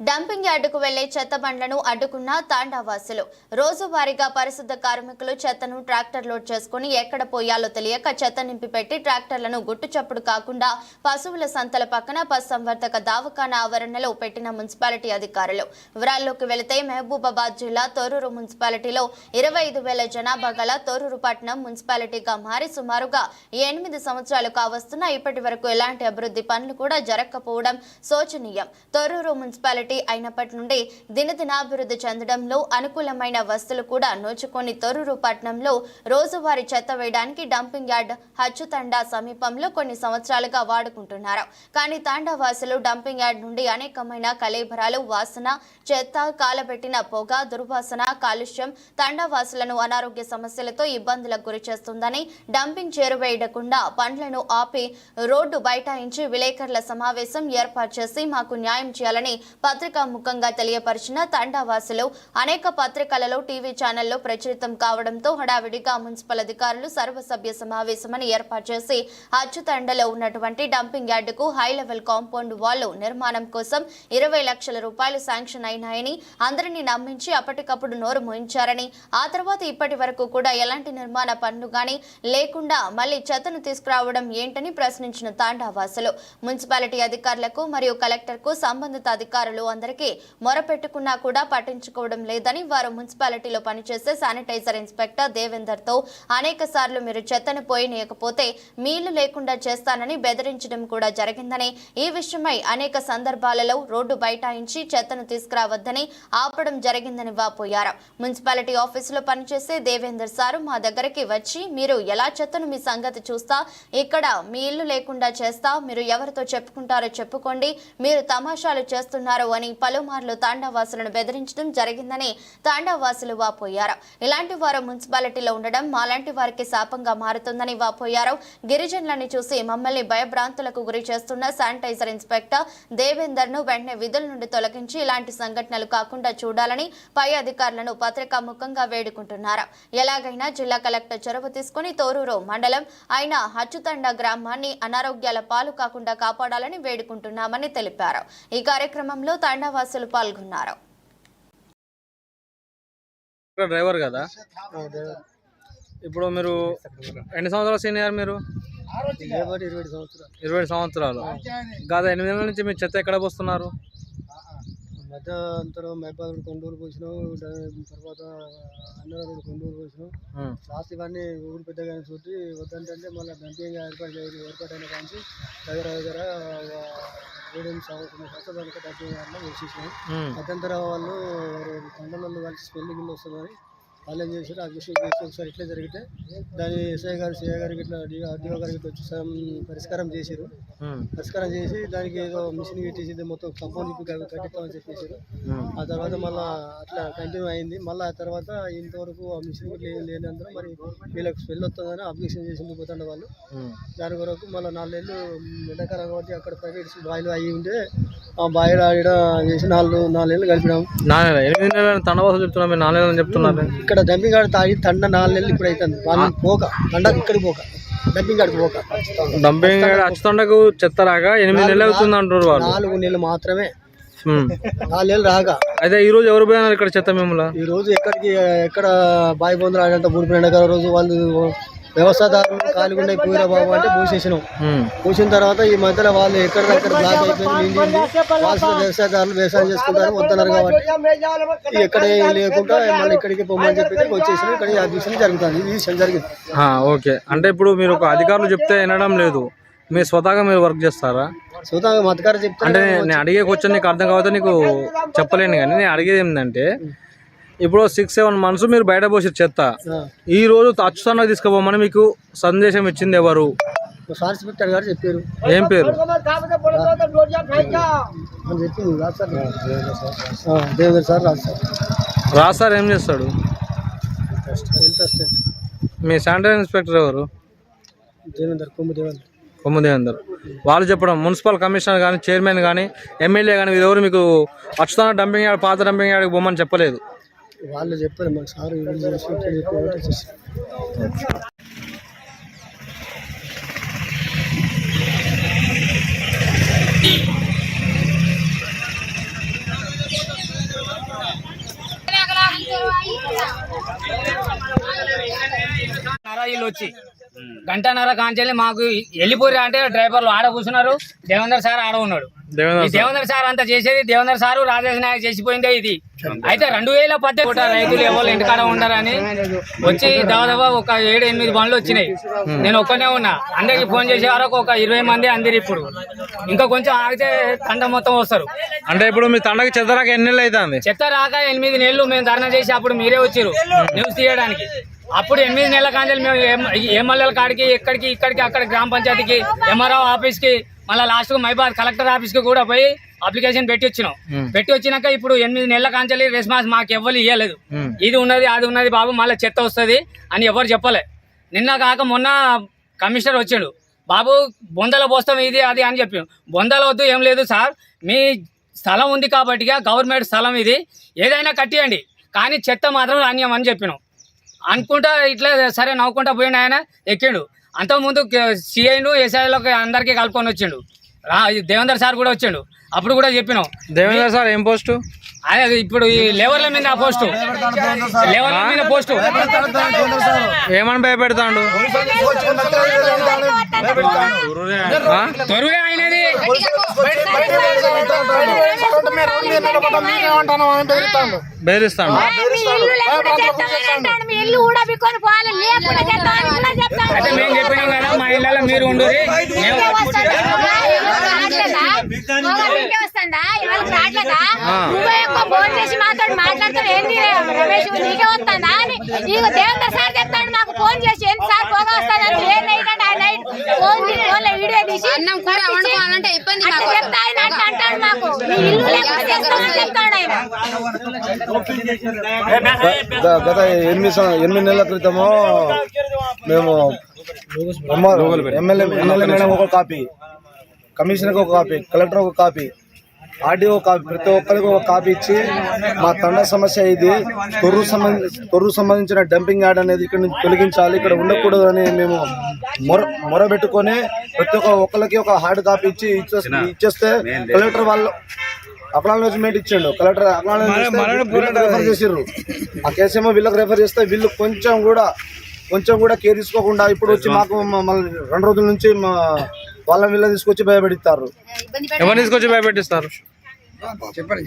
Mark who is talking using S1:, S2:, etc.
S1: Dumping యార్డుకు వెళ్ళే చెత్త బండ్లను అడ్డుకున్న తాండావాసులు. రోజువారీగా పరిశుద్ధ కార్మికులు చెత్తను ట్రాక్టర్ లోడ్ చేసుకుని ఎక్కడ పోయాలో తెలియక చెత్త నింపి పెట్టి ట్రాక్టర్లను గుట్టు చప్పుడు కాకుండా పశువుల సంతల పక్కన పశుసంవర్ధక దావకాన ఆవరణలో పెట్టిన మున్సిపాలిటీ అధికారులు. వివరాల్లోకి వెళితే మహబూబాబాద్ జిల్లా తొర్రూరు మున్సిపాలిటీలో ఇరవై ఐదు వేల జనాభా గల తొర్రూరు పట్టణం మున్సిపాలిటీగా మారి సుమారుగా ఎనిమిది సంవత్సరాలు కావస్తున్నా ఇప్పటి వరకు ఎలాంటి అభివృద్ధి పనులు కూడా జరగకపోవడం శోచనీయం. తొర్రూరు మున్సిపాలిటీ అయినప్పటి నుండి దినదినాభివృద్ధి చెందడంలో అనుకూలమైన వస్తువులు కూడా నోచుకొని తొర్రూరు పట్టణంలో రోజువారీ చెత్త వేయడానికి డంపింగ్ యార్డ్ హచ్చుతండా సమీపంలో కొన్ని సంవత్సరాలుగా వాడుకుంటున్నారు. కానీ తాండావాసులు డంపింగ్ యార్డ్ నుండి అనేకమైన కలేబరాలు వాసన చెత్త కాలబెట్టిన పొగ దుర్వాసన కాలుష్యం తాండావాసులను అనారోగ్య సమస్యలతో ఇబ్బందులకు గురి చేస్తుందని డంపింగ్ చేరువేయకుండా పండ్లను ఆపి రోడ్డు బైఠాయించి విలేకరుల సమావేశం ఏర్పాటు చేసి మాకు న్యాయం చేయాలని పత్రికా ముఖంగా తెలియపరిచిన తండావాసులు అనేక పత్రికలలో టీవీ ఛానల్లో ప్రచురితం కావడంతో హడావిడిగా మున్సిపల్ అధికారులు సర్వసభ్య సమావేశమని ఏర్పాటు చేసి అచ్చుతండలో ఉన్నటువంటి డంపింగ్ యార్డుకు హై లెవెల్ కాంపౌండ్ వాల్ నిర్మాణం కోసం ఇరవై లక్షల రూపాయలు శాంక్షన్ అయినాయని అందరినీ నమ్మించి అప్పటికప్పుడు నోరు మోయించారని ఆ తర్వాత ఇప్పటి వరకు కూడా ఎలాంటి నిర్మాణ పనులు గాని లేకుండా మళ్ళీ చెత్తను తీసుకురావడం ఏంటని ప్రశ్నించిన తాండావాసులు. మున్సిపాలిటీ అధికారులకు మరియు కలెక్టర్కు సంబంధిత అధికారులు అందరికీ మొరపెట్టుకున్నా కూడా పట్టించుకోవడం లేదని వారు మున్సిపాలిటీలో పనిచేసే శానిటైజర్ ఇన్స్పెక్టర్ దేవేందర్తో అనేక సార్లు మీరు చెత్తను పోయినయకపోతే మీళ్ళు లేకుండా చేస్తానని బెదిరించడం కూడా జరిగిందని ఈ విషయమై అనేక సందర్భాలలో రోడ్డు బైఠాయించి చెత్తను తీసుకురావద్దని ఆపడం జరిగిందని వాపోయారు. మున్సిపాలిటీ ఆఫీసులో పనిచేసే దేవేందర్ సారు మా దగ్గరికి వచ్చి మీరు ఎలా చెత్తను మీ సంగతి చూస్తా? ఇక్కడ మీ ఇల్లు లేకుండా చేస్తా? మీరు ఎవరితో చెప్పుకుంటారో చెప్పుకోండి. మీరు తమాషాలు చేస్తున్నారు అని పలుమార్లు తాండావాసులను బెదిరించడం జరిగిందని తాండావాసులు వాపోయారు. ఇలాంటి వారు మున్సిపాలిటీలో ఉండడం మాలాంటి వారికి శాపంగా మారుతుందని వాపోయారు. గిరిజనులని చూసి మమ్మల్ని భయభ్రాంతులకు గురి చేస్తున్న శానిటైజర్ ఇన్స్పెక్టర్ దేవేందర్ను వెంటనే విధుల నుండి తొలగించి ఇలాంటి సంఘటనలు కాకుండా చూడాలని పై అధికారులను పత్రికా ముఖంగా వేడుకుంటున్నారు. ఎలాగైనా జిల్లా కలెక్టర్ చొరవ తీసుకుని తోరూరు మండలం అయిన హచ్చుతండ గ్రామాన్ని అనారోగ్యాల పాలు కాకుండా కాపాడాలని వేడుకుంటున్నామని తెలిపారు. ఈ కార్యక్రమంలో తండావాసులు పాల్గొన్నారు.
S2: డ్రైవర్ కదా? ఇప్పుడు మీరు ఎన్ని సంవత్సరాలు సీనియర్ మీరు?
S3: ఇరవై సంవత్సరాలు.
S2: ఇరవై ఏడు సంవత్సరాలు. గత ఎనిమిది నెలల నుంచి మీరు చెత్త ఎక్కడ పోస్తున్నారు?
S3: మధ్యంతరం మైబాద్ కొండూరు పోసినాం. తర్వాత అన్నగారు కొండూరు పోసినాం. లాస్ట్ ఇవన్నీ ఊరు పెద్దగా చూసి వద్దంటే మళ్ళీ దంపీయంగా ఏర్పాటు చేయాలి. ఏర్పాటైన కానీ దగ్గర దగ్గర ఏడెనిమిది సంవత్సరం దంపీయంగా వేసేసినాం. మధ్యంతరం వాళ్ళు తండ్రులలో కలిసి పెళ్ళి గిల్లు వస్తుందని వాళ్ళు ఏం చేశారు? విషయం చేసి ఒకసారి ఇట్లా జరిగితే దాని ఎస్ఐ గారు సిఐ గారికి ఇట్లా ఆర్డీఓ గారికి వచ్చి పరిష్కారం చేశారు. పరిష్కారం చేసి దానికి ఏదో మిషన్ పెట్టేసి మొత్తం కంపౌండ్ ఇప్పి కట్టిస్తామని చెప్పేసి
S2: ఉం.
S3: ఆ తర్వాత మళ్ళీ అట్లా కంటిన్యూ అయింది. మళ్ళీ ఆ తర్వాత ఇంతవరకు ఆ మిషన్ ఏం లేనందున మరి వీళ్ళకి స్మెల్ వస్తుందని అబ్జెక్షన్ చేసి పోతుండే వాళ్ళు. దాని కొరకు మళ్ళీ నాలుగేళ్ళు ఎండాకాలం కాబట్టి అక్కడ ప్రైవేట్ బాయిలు అయ్యి ఉంటే ఆ బాయిలు ఆడ చేసి నాలుగు నాలుగేళ్ళు
S2: నెలలు ఎనిమిది నెలలు చెప్తున్నారు మీరు నాలుగు నెలలు చెప్తున్నారు.
S3: ఇక్కడ డంపింగ్ గార్డ్ తాగి తండ నాలుగేళ్ళు ఇప్పుడు అవుతుంది వాళ్ళు పోక తండకు ఇక్కడికి పోక. డంపింగ్ గార్డ్కి పోక.
S2: డంపింగ్ అచ్చుతండకు చెత్త రాగా ఎనిమిది నెలలు అవుతుంది అంటారు వాళ్ళు.
S3: నాలుగు నెలలు మాత్రమే.
S2: ఉం.
S3: నాలుగేళ్ళు రాగా
S2: అయితే ఈ రోజు ఎవరు పోయినారు ఇక్కడ చెత్త మిమ్మల్ని
S3: ఈ రోజు ఎక్కడికి ఎక్కడ బాయి బొందలు ఆడంత బూడిపోయిన ఎండాకాలం రోజు వాళ్ళు వ్యవసాయదారులు కాలిగుండ పోయిరా బాబు అంటే పోసేసినాం. పోసిన తర్వాత ఈ మధ్యలో వాళ్ళు ఎక్కడిదక్కడ బ్లాక్ అయిపోయింది వాళ్ళ వ్యవసాయదారులు వ్యవసాయం చేసుకుంటారు వద్దన్నారు కాబట్టి. ఎక్కడ లేకుండా మళ్ళీ ఇక్కడికి పొమ్మని చెప్పి ఇక్కడికి వచ్చేసి ఇక్కడ అధ్యక్షులు జరుగుతుంది ఈ విషయం జరిగింది.
S2: ఆ, ఓకే. అంటే ఇప్పుడు మీరు ఒక అధికారులు చెప్తే వినడం లేదు. మీరు స్వతహాగా మీరు వర్క్ చేస్తారా?
S3: సుతా మతకారు చెప్తే
S2: అంటే నేను అడిగే క్వశ్చన్ నీకు అర్థం కాకపోతే నీకు చెప్పలేను కానీ నేను అడిగేది ఏంటంటే ఇప్పుడు సిక్స్ సెవెన్ మంత్స్ మీరు బయట పోసి చెత్త. ఈ రోజు అచ్చుతానికి తీసుకుపోమని మీకు సందేశం ఇచ్చింది ఎవరు?
S3: గారు చెప్పారు.
S2: ఏం పేరు?
S3: దేవేంద్ర సార్ రాదు సార్.
S2: రాజ్ సార్ ఏం చేస్తాడు? మీ శానిటరీ ఇన్స్పెక్టర్ ఎవరు?
S3: దేవేందర్ కొమ్ము దేవేందర్.
S2: వాళ్ళు చెప్పడం మున్సిపల్ కమిషనర్ కానీ చైర్మన్ కానీ ఎమ్మెల్యే కానీ ఎవరు మీకు అచ్చుతాన డంపింగ్ యార్డ్ పాత డంపింగ్ యార్డ్కి పోమని చెప్పలేదు.
S3: వాళ్ళు చెప్పారు మాకు సార్ నారాయిలు
S4: వచ్చి గంటన్నర కాంచెల్లి మాకు వెళ్ళిపోయి అంటే డ్రైవర్లు ఆడ కూర్చున్నారు. దేవేందర్ సార్ ఆడ ఉన్నాడు.
S2: దేవేంద్ర
S4: ఈ దేవేందర్ సార్ అంతా చేసేది దేవేందర్ సారు రాజేష్ నాయక్ చేసిపోయిందే ఇది. అయితే రెండు వేల పద్దెనిమిది రైతులు ఎవరు ఇంటికాడ ఉండరని వచ్చి దాదాపు ఒక ఏడు ఎనిమిది బండ్లు వచ్చినాయి. నేను ఒక్కనే ఉన్నా. అందరికి ఫోన్ చేసే వరకు ఒక ఇరవై మంది అందరు ఇప్పుడు. ఇంకా కొంచెం ఆగితే తండ మొత్తం వస్తారు.
S2: అంటే ఇప్పుడు మీ తండకి చెద్దరాక ఎన్ని నెలలు అవుతుంది?
S4: చెత్త రాక ఎనిమిది నెలలు మేము ధర్నా చేసి అప్పుడు మీరే వచ్చారు న్యూస్ తీయడానికి. అప్పుడు ఎనిమిది నెలల కాంచెలు మేము ఎమ్మెల్యేల కాడికి ఎక్కడికి ఇక్కడికి అక్కడ గ్రామ పంచాయతీకి ఎంఆర్ఓ ఆఫీస్కి మళ్ళీ లాస్ట్ మైబాద్ కలెక్టర్ ఆఫీస్కి కూడా పోయి అప్లికేషన్ పెట్టి వచ్చినాం. పెట్టి వచ్చినాక ఇప్పుడు ఎనిమిది నెలల కాంచెలి రెస్పాన్స్ మాకు ఎవ్వరు ఇవ్వలేదు. ఇది ఉన్నది అది ఉన్నది బాబు మళ్ళీ చెత్త వస్తుంది అని ఎవరు చెప్పలే. నిన్న కాక మొన్న కమిషనర్ వచ్చాడు. బాబు బొందల పోస్తాం ఇది అది అని చెప్పి. బొందల వద్దు ఏం లేదు సార్. మీ స్థలం ఉంది కాబట్టి గవర్నమెంట్ స్థలం ఇది. ఏదైనా కట్టియండి. కానీ చెత్త మాత్రం రానియం అని చెప్పినాం. అనుకుంటా ఇట్లా సరే నవ్వుకుంటా పోయిండు ఆయన ఎక్కిండు. అంతకుముందు సిఐను ఎస్ఐలకు అందరికీ కలుపుకొని వచ్చిండు. దేవేందర్ సార్ కూడా వచ్చిండు. అప్పుడు కూడా చెప్పినాం.
S2: దేవేంద్ర సార్ ఏం పోస్టు?
S4: ఆయన ఇప్పుడు ఈ లేవర్ల మీద పోస్టు. లేవర్ల మీద పోస్టు.
S2: ఏమని భయపెడతాడు?
S4: త్వరగా అయినది
S2: బెదిరిస్తాడు.
S5: లేకుండా చేస్తామని అంటాడు. మీ ఇల్లు కూడా బిక్కొని పోవాలి లేకుండా చేస్తామని కూడా చెప్తాడు.
S4: అయితే మేము చెప్పినాం కదా మా ఇళ్ళలో మీరు ఉండు మేము
S5: వస్తుందా? ఎవరికి రావట్లేదా? మొగలు ఇంటికి వస్తుందా? ఎవరికి రావట్లేదా? నువ్వే ఎక్కువ ఫోన్ చేసి మాతో మాట్లాడతాడు ఏంది రమేష్ నీకే వస్తుందా అని? ఇక దేవేంద్ర సార్ చెప్తాడు మాకు ఫోన్ చేసి ఏంటి సార్ పోగా వస్తాడంటే ఏ నైట్ అంటే ఆ నైట్ ఫోన్ తీసి ఫోన్లో వీడియో తీసి
S6: అన్నం కూర వండుకోవాలంటే ఇబ్బంది
S5: అట్లా
S6: మాకు
S5: చెప్తా ఆయన అట్లా అంటాడు మాకు. మీ ఇల్లు లేకుండా చేస్తామని చెప్తాడు ఆయన.
S7: గ- గత ఎనిమిది ఎనిమిది నెలల క్రితము మేము ఎమ్మెల్యే ఎమ్మెల్యే మేడం ఒక కాపీ కమిషనర్కి ఒక కాపీ కలెక్టర్ ఒక కాపీ. ఆర్డీఓ కాపీ ప్రతి ఒక్కరికి ఒక కాపీ ఇచ్చి మా తండ సమస్య ఇది. తొర్రు సంబంధి తొర్రు సంబంధించిన డంపింగ్ యార్డ్ అనేది ఇక్కడ నుంచి తొలగించాలి. ఇక్కడ ఉండకూడదు అని మేము మొర మొరబెట్టుకొని ప్రతి ఒక్క ఒక్కరికి ఒక హార్డ్ కాపీ ఇచ్చి ఇచ్చేస్తే ఇచ్చేస్తే కలెక్టర్ వాళ్ళు అక్నాలజ్మెంట్ ఇచ్చిండు. కలెక్టర్ అక్నాలజ్మెంట్ రెఫర్ చేసిర్రు. ఆ కేసు ఏమో వీళ్ళకి రెఫర్ చేస్తే వీళ్ళు కొంచెం కూడా కొంచెం కూడా కేర్ తీసుకోకుండా ఇప్పుడు వచ్చి మాకు మమ్మల్ని రెండు రోజుల నుంచి మా వాళ్ళని వీళ్ళని తీసుకొచ్చి భయపెడతారు.
S2: ఎవరు తీసుకొచ్చి భయపెట్టిస్తారు? చెప్పండి